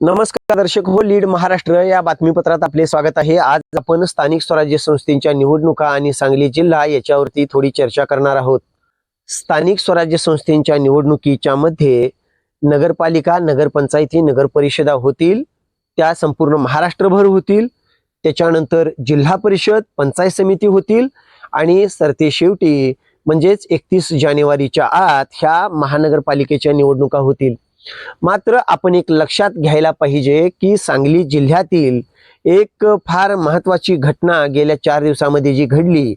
नमस्कार दर्शक हो लीड महाराष्ट्र या बातमीपत्रात आपले स्वागत आहे. आज आपण स्थानिक स्वराज्य संस्थेच्या निवडणुका आणि सांगली जिल्हा याच्यावरती थोडी चर्चा करणार आहोत. स्थानिक स्वराज्य संस्थेच्या निवडणुकीच्या मध्ये नगरपालिका नगरपंचायती नगरपरिषदा होतील त्या संपूर्ण महाराष्ट्रभर होतील त्याच्यानंतर जिल्हा परिषद पंचायत समिती होतील आणि सरते शेवटी म्हणजेच एकतीस जानेवारीच्या आत ह्या महानगरपालिकेच्या निवडणुका होतील. मात्र आपण एक लक्षात घ्यायला पाहिजे की सांगली जिल्ह्यातील एक फार महत्वाची घटना गेल्या चार दिवसामध्ये जी घडली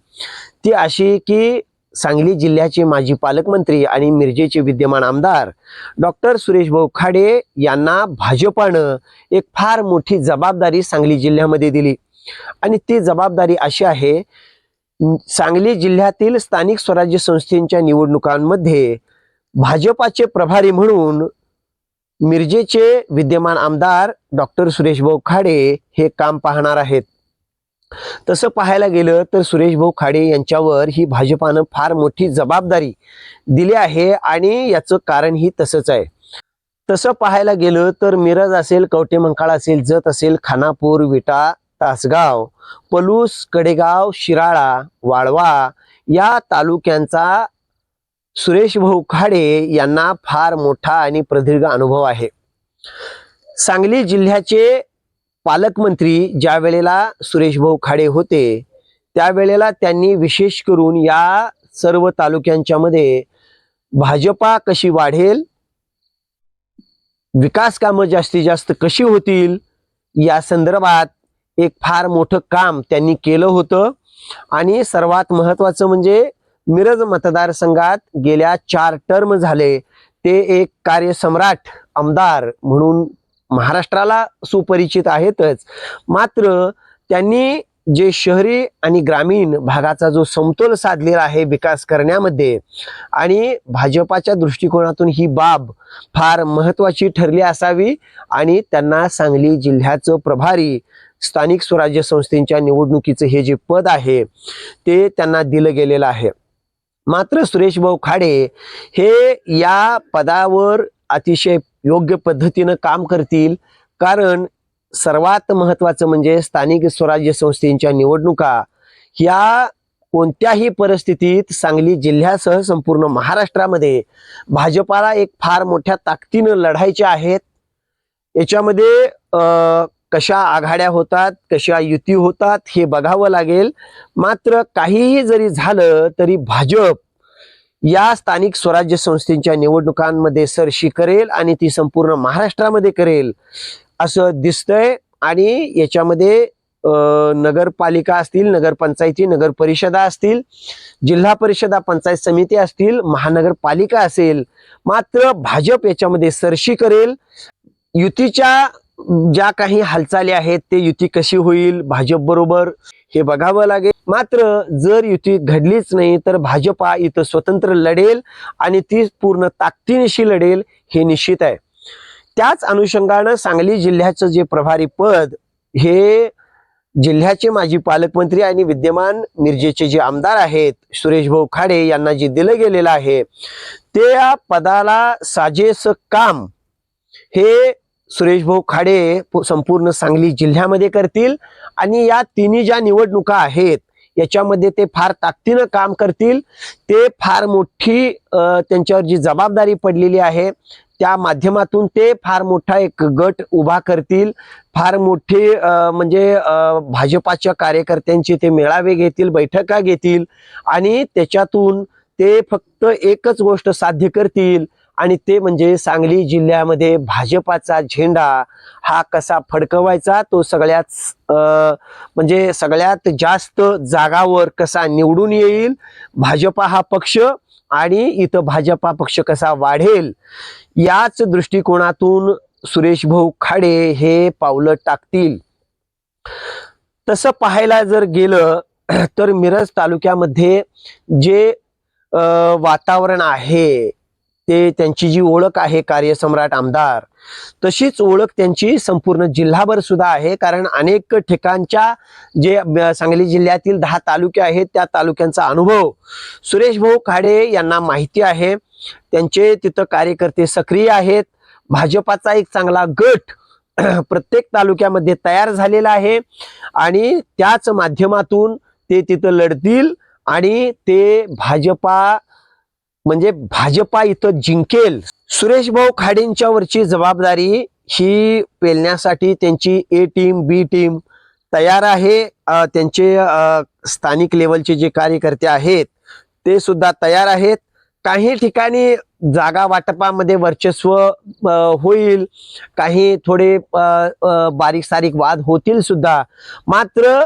ती अशी की सांगली जिल्ह्याचे माजी पालकमंत्री आणि मिरजेचे विद्यमान आमदार डॉक्टर सुरेश भाऊ खाडे यांना भाजपानं एक फार मोठी जबाबदारी सांगली जिल्ह्यामध्ये दिली. आणि ती जबाबदारी अशी आहे सांगली जिल्ह्यातील स्थानिक स्वराज्य संस्थेच्या निवडणुकांमध्ये भाजपाचे प्रभारी म्हणून मिरजेचे विद्यमान आमदार डॉक्टर सुरेश भाऊ खाडे हे काम पाहणार आहेत. तसं पाहायला गेलं तर सुरेश भाऊ खाडे यांच्यावर ही भाजपानं फार मोठी जबाबदारी दिली आहे आणि याचं कारण ही तसंच आहे. तसं पाहायला गेलं तर मिरज असेल कवटे मंकाळ असेल जत असेल खानापूर विटा तासगाव पलूस कडेगाव शिराळा वाळवा या तालुक्यांचा सुरेश भाऊ खाडे यांना फार मोठा आणि प्रदीर्घ अनुभव आहे. सांगली जिल्ह्याचे पालकमंत्री ज्या वेळेला सुरेश भाऊ खाडे होते त्यावेळेला त्यांनी विशेष करून या सर्व तालुक्यांच्या मध्ये भाजपा कशी वाढेल विकास कामं जास्तीत जास्त कशी होतील या संदर्भात एक फार मोठं काम त्यांनी केलं होतं. आणि सर्वात महत्वाचं म्हणजे मिरज मतदारसंघात गेल्या चार टर्म झाले. ते एक कार्यसम्राट आमदार म्हणून महाराष्ट्राला सुपरिचित आहेतच. मात्र त्यांनी जे शहरी आणि ग्रामीण भागाचा जो समतोल साधलेला आहे विकास करण्यामध्ये आणि भाजपाच्या दृष्टिकोनातून ही बाब फार महत्वाची ठरली असावी आणि त्यांना सांगली जिल्ह्याचं प्रभारी स्थानिक स्वराज्य संस्थेच्या निवडणुकीचं हे जे पद आहे ते त्यांना दिलं गेलेलं आहे. मात्र सुरेश भाऊ खाडे हे या पदावर अतिशय योग्य पद्धतीनं काम करतील. कारण सर्वात महत्त्वाचं म्हणजे स्थानिक स्वराज्य संस्थेच्या निवडणुका. ह्या कोणत्याही परिस्थितीत सांगली जिल्ह्यासह संपूर्ण महाराष्ट्रामध्ये भाजपाला एक फार मोठ्या ताकदीनं लढायच्या आहेत. याच्यामध्ये अं, कशा आघाड्या होतात कशा युती होतात हे बघावं लागेल. मात्र काहीही जरी झालं तरी भाजप या स्थानिक स्वराज्य संस्थेच्या निवडणुकांमध्ये सरशी करेल आणि ती संपूर्ण महाराष्ट्रामध्ये करेल असं दिसतंय. आणि याच्यामध्ये नगरपालिका असतील नगरपंचायती नगर परिषदा असतील जिल्हा परिषदा पंचायत समिती असतील महानगरपालिका असेल मात्र भाजप याच्यामध्ये सरशी करेल. युतीच्या ज्या काही हालचाली आहेत ते युती कशी होईल भाजप बरोबर हे बघावं लागेल. मात्र जर युती घडलीच नाही तर भाजपा इथं स्वतंत्र लढेल आणि ती पूर्ण ताकदीनिशी लढेल हे निश्चित आहे. त्याच अनुषंगानं सांगली जिल्ह्याचं जे प्रभारी पद हे जिल्ह्याचे माजी पालकमंत्री आणि विद्यमान मिरजेचे जे आमदार आहेत सुरेश भाऊ खाडे यांना जे दिलं गेलेलं आहे ते या पदाला साजेस काम हे सुरेश भाऊ खाडे संपूर्ण सांगली जिल्ह्यामध्ये करतील. आणि या तिन्ही ज्या निवडणुका आहेत याच्यामध्ये ते फार ताकदीनं काम करतील. ते फार मोठी त्यांच्यावर जी जबाबदारी पडलेली आहे त्या माध्यमातून ते फार मोठा एक गट उभा करतील. फार मोठी म्हणजे भाजपाच्या कार्यकर्त्यांचे ते मेळावे घेतील बैठका घेतील. आणि त्याच्यातून ते फक्त एकच गोष्ट साध्य करतील आणि ते म्हणजे सांगली जिल्ह्यामध्ये भाजपाचा झेंडा हा कसा फडकवायचा तो सगळ्यात अं, म्हणजे सगळ्यात जास्त जागावर कसा निवडून येईल भाजपा हा पक्ष आणि इथं भाजपा पक्ष कसा वाढेल याच दृष्टिकोनातून सुरेश भाऊ खाडे हे पावलं टाकतील. तसं पाहायला जर गेलं तर मिरज तालुक्यामध्ये जे वातावरण आहे ते त्यांची जी ओळख आहे कार्यसम्राट आमदार तशीच ओळख त्यांची संपूर्ण जिल्हाभर सुद्धा आहे. कारण अनेक ठिकाणच्या जे सांगली जिल्ह्यातील दहा तालुके आहेत त्या तालुक्यांचा अनुभव सुरेश भाऊ खाडे यांना माहिती आहे. त्यांचे तिथं कार्यकर्ते सक्रिय आहेत. भाजपाचा एक चांगला गट प्रत्येक तालुक्यामध्ये तयार झालेला आहे आणि त्याच माध्यमातून ते तिथं लढतील आणि ते भाजपा म्हणजे भाजपा इथं जिंकेल. सुरेश भाऊ खाडेंच्या वरची जबाबदारी ही पेलण्यासाठी त्यांची ए टीम बी टीम तयार आहे. त्यांचे स्थानिक लेवलचे जे कार्यकर्ते आहेत ते सुद्धा तयार आहेत. काही ठिकाणी जागा वाटपामध्ये वर्चस्व होईल. काही थोडे बारीक सारीक वाद होतील सुद्धा. मात्र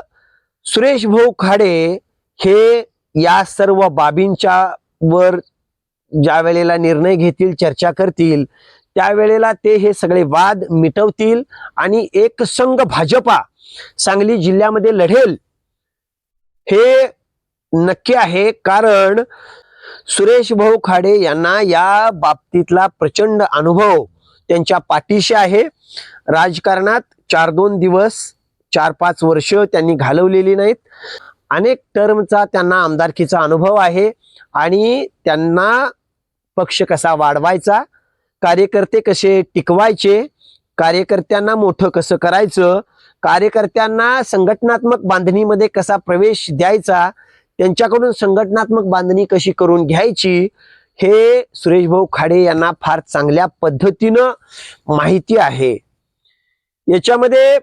सुरेश भाऊ खाडे हे या सर्व बाबींच्या वर ज्या वेळेला निर्णय घेतील चर्चा करतील त्यावेळेला ते हे सगळे वाद मिटवतील आणि एक संघ भाजपा सांगली जिल्ह्यामध्ये लढेल हे नक्की आहे. कारण सुरेश भाऊ खाडे यांना या बाबतीतला प्रचंड अनुभव त्यांच्या पाठीशी आहे. राजकारणात चार दोन दिवस चार पाच वर्ष त्यांनी घालवलेली नाहीत. अनेक टर्मचा त्यांना आमदारकीचा अनुभव आहे आणि त्यांना पक्ष कसा वाढवायचा कार्यकर्ते कसे टिकवायचे कार्यकर्त्यांना मोठं कसं करायचं कार्यकर्त्यांना संघटनात्मक बांधणीमध्ये कसा प्रवेश द्यायचा त्यांच्याकडून संघटनात्मक बांधणी कशी करून घ्यायची हे सुरेश भाऊ खाडे यांना फार चांगल्या पद्धतीनं माहिती आहे. याच्यामध्ये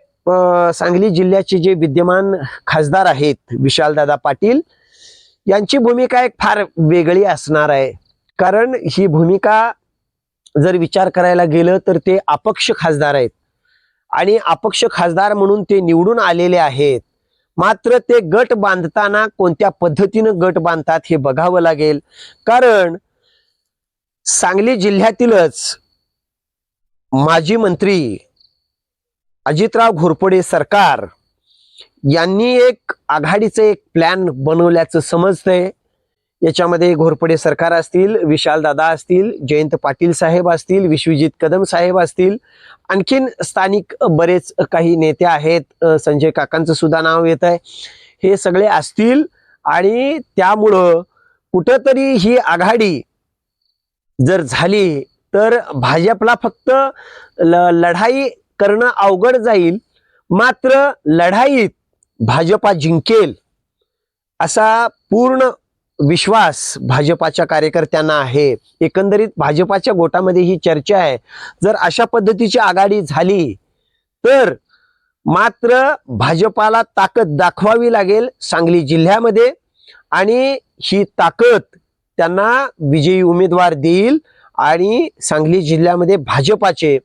सांगली जिल्ह्याचे जे विद्यमान खासदार आहेत विशालदादा पाटील यांची भूमिका एक फार वेगळी असणार आहे. कारण ही भूमिका जर विचार करायला गेलं तर ते अपक्ष खासदार आहेत. आणि अपक्ष खासदार म्हणून ते निवडून आलेले आहेत. मात्र ते गट बांधताना कोणत्या पद्धतीनं गट बांधतात हे बघावं लागेल. कारण सांगली जिल्ह्यातीलच माजी मंत्री अजितराव घोरपडे सरकार यांनी एक आघाडीचं एक प्लॅन बनवल्याचं समजतंय. याच्यामध्ये घोरपडे सरकार असतील विशालदादा असतील जयंत पाटील साहेब असतील विश्वजित कदम साहेब असतील आणखीन स्थानिक बरेच काही नेते आहेत संजय काकांचं सुद्धा नाव येत आहे. हे सगळे असतील आणि त्यामुळं कुठंतरी ही आघाडी जर झाली तर भाजपला फक्त ल लढाई करणं अवघड जाईल मात्र लढाईत भाजपा जिंकेल असा पूर्ण विश्वास भाजपाच्या कार्यकर्त्यांना आहे. एकंदरीत भाजपाच्या गोटामध्ये ही चर्चा आहे. जर अशा पद्धतीची आघाडी झाली तर मात्र भाजपाला ताकद दाखवावी लागेल सांगली जिल्ह्यामध्ये आणि ही ताकद त्यांना विजयी उमेदवार देईल आणि सांगली जिल्ह्यामध्ये भाजपाचे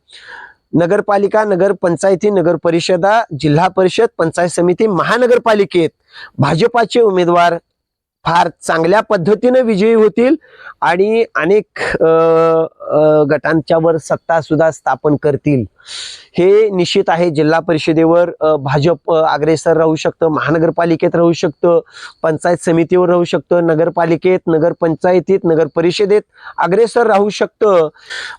नगरपालिका नगरपंचायती नगर परिषदा जिल्हा परिषद पंचायत समिती महानगरपालिकेत भाजपाचे उमेदवार फार चांगल्या पद्धतीने विजयी होतील आणि अनेक गटांच्यावर सत्तासुद्धा सत्ता सुद्धा स्थापन करतील. हे निश्चित आहे जिल्हा परिषदेवर भाजप अग्रेसर राहू शकतं महानगरपालिकेत राहू शकतं पंचायत समितीवर राहू शकतं नगरपालिकेत नगरपंचायतीत नगर परिषदेत अग्रेसर राहू शकतं.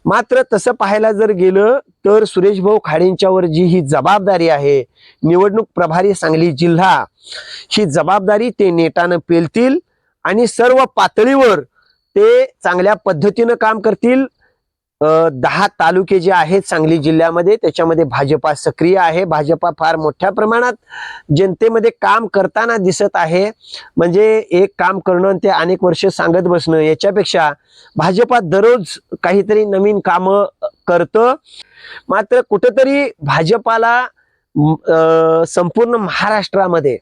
मात्र तसं पाहायला जर गेलं तर सुरेश भाऊ खाडेंच्यावर जी ही जबाबदारी आहे निवडणूक प्रभारी सांगली जिल्हा ही जबाबदारी ते नेटानं पेलतील आणि सर्व पातळीवर ते चांगल्या पद्धतीनं काम करतील. दहा तालुके जे आहेत सांगली जिल्ह्यामध्ये त्याच्यामध्ये भाजपा सक्रिय आहे. भाजपा फार मोठ्या प्रमाणात जनतेमध्ये काम करताना दिसत आहे. म्हणजे एक काम करणं आणि ते अनेक वर्ष सांगत बसणं याच्यापेक्षा भाजपा दररोज काहीतरी नवीन कामं करतं. मात्र कुठंतरी भाजपाला संपूर्ण महाराष्ट्रामध्ये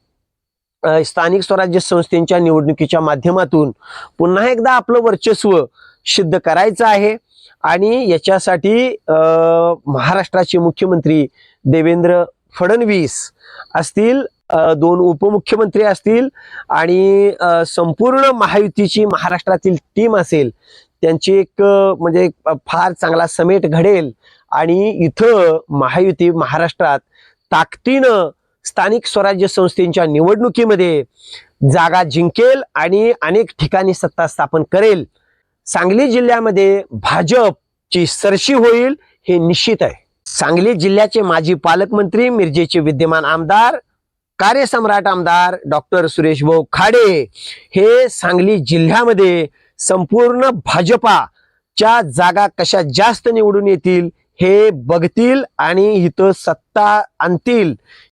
स्थानिक स्वराज्य संस्थेच्या निवडणुकीच्या माध्यमातून पुन्हा एकदा आपलं वर्चस्व सिद्ध करायचं आहे. आणि याच्यासाठी महाराष्ट्राचे मुख्यमंत्री देवेंद्र फडणवीस असतील दोन उपमुख्यमंत्री असतील आणि संपूर्ण महायुतीची महाराष्ट्रातील टीम असेल त्यांची एक म्हणजे फार चांगला समेट घडेल आणि इथं महायुती महाराष्ट्रात ताकदीनं स्थानिक स्वराज्य संस्थेच्या निवडणुकीमध्ये जागा जिंकेल आणि अनेक ठिकाणी सत्ता स्थापन करेल. सांगली जिल्ह्यामध्ये भाजपची सरशी होईल हे निश्चित आहे. सांगली जिल्ह्याचे माजी पालकमंत्री मिरजेचे विद्यमान आमदार कार्यसम्राट आमदार डॉक्टर सुरेश भाऊ खाडे हे सांगली जिल्ह्यामध्ये संपूर्ण भाजपाच्या जागा कशा जास्त निवडून येतील हे बघतील आणि इथं सत्ता आणतील.